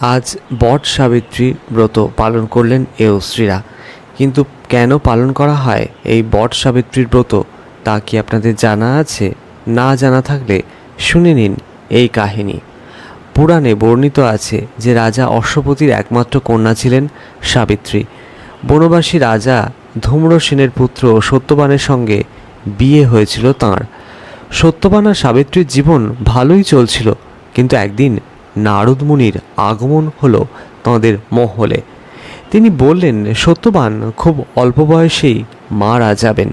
আজ বট সাবিত্রী ব্রত পালন করলেন এয়শ্রীরা কিন্তু কেন পালন করা হয় এই বট সাবিত্রীর ব্রত? তা কি আপনাদের জানা আছে? না জানা থাকলে শুনে নিন এই কাহিনী। পুরাণে বর্ণিত আছে যে রাজা অশ্বপতির একমাত্র কন্যা ছিলেন সাবিত্রী। বনবাসী রাজা ধূম্রসেনের পুত্র সত্যবানের সঙ্গে বিয়ে হয়েছিল তাঁর। সত্যবান আর সাবিত্রীর জীবন ভালোই চলছিল, কিন্তু একদিন নারদ মুনির আগমন হলো তাঁদের মহলে। তিনি বললেন, সত্যবান, খুব অল্প বয়সেই মারা যাবেন।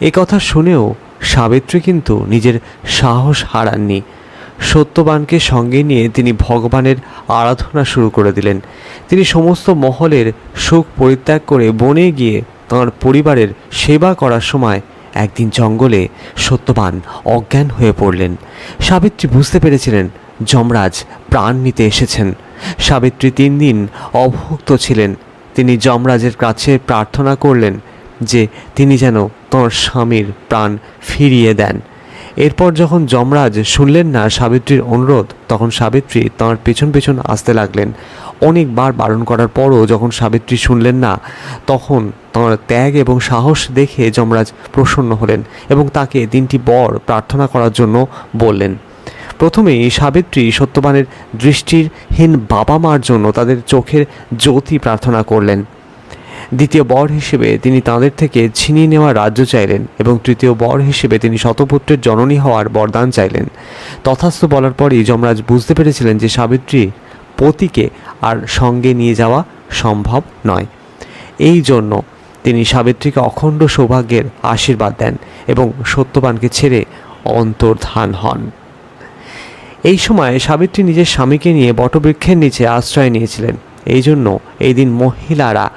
এ কথা শুনেও সাবিত্রী কিন্তু নিজের সাহস হারাননি। সত্যবানকে সঙ্গে নিয়ে তিনি ভগবানের আরাধনা শুরু করে দিলেন। তিনি সমস্ত মহলের সুখ পরিত্যাগ করে বনে গিয়ে তাঁর পরিবারের সেবা করার সময় একদিন জঙ্গলে সত্যবান অজ্ঞান হয়ে পড়লেন। সাবিত্রী বুঝতে পেরেছিলেন যমরাজ প্রাণ নিতে এসেছেন। সাবিত্রী তিন দিন অভুক্ত ছিলেন। তিনি যমরাজের কাছে প্রার্থনা করলেন যে তিনি যেন তাঁর স্বামীর প্রাণ ফিরিয়ে দেন। এরপর যখন যমরাজ শুনলেন না সাবিত্রীর অনুরোধ, তখন সাবিত্রী তাঁর পেছন পেছন আসতে লাগলেন। অনেকবার বারণ করার পরও যখন সাবিত্রী শুনলেন না, তখন তাঁর ত্যাগ এবং সাহস দেখে যমরাজ প্রসন্ন হলেন এবং তাকে তিনটি বর প্রার্থনা করার জন্য বললেন। প্রথমেই সাবিত্রী সত্যবানের দৃষ্টিরহীন বাবা মার জন্য তাদের চোখের জ্যোতি প্রার্থনা করলেন। দ্বিতীয় বর হিসেবে তিনি তাঁদের থেকে ছিনিয়ে নেওয়া রাজ্য চাইলেন এবং তৃতীয় বর হিসেবে তিনি শতপুত্রের জননী হওয়ার বরদান চাইলেন। তথাস্থ বলার পরই যমরাজ বুঝতে পেরেছিলেন যে সাবিত্রী পতিকে আর সঙ্গে নিয়ে যাওয়া সম্ভব নয়। এই জন্য তিনি সাবিত্রীকে অখণ্ড সৌভাগ্যের আশীর্বাদ দেন এবং সত্যবানকে ছেড়ে অন্তর্ধান হন। এই সময় সাবিত্রী নিজের স্বামীকে নিয়ে বটবৃক্ষের নিচে আশ্রয় নিয়েছিলেন। এই জন্য এই দিন মহিলারা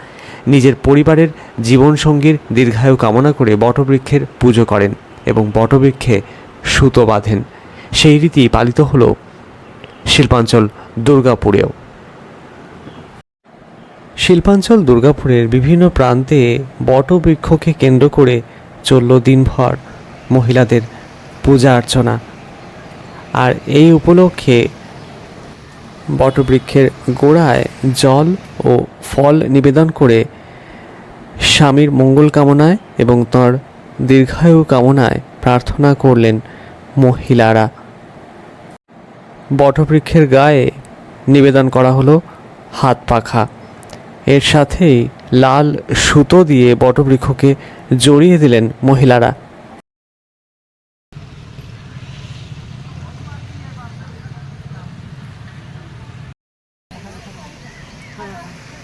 নিজের পরিবারের জীবনসঙ্গীর দীর্ঘায়ু কামনা করে বটবৃক্ষের পুজো করেন এবং বটবৃক্ষে সুতো বাঁধেন। সেই রীতি পালিত হলো শিল্পাঞ্চল দুর্গাপুরেও। শিল্পাঞ্চল দুর্গাপুরের বিভিন্ন প্রান্তে বটবৃক্ষকে কেন্দ্র করে চলল দিনভর মহিলাদের পূজা অর্চনা। আর এই উপলক্ষে বটবৃক্ষের গোড়ায় জল ও ফল নিবেদন করে স্বামীর মঙ্গল কামনায় এবং তাঁর দীর্ঘায়ু কামনায় প্রার্থনা করলেন মহিলারা। বটবৃক্ষের গায়ে নিবেদন করা হলো হাত পাখা। এর সাথেই লাল সুতো দিয়ে বটবৃক্ষকে জড়িয়ে দিলেন মহিলারা।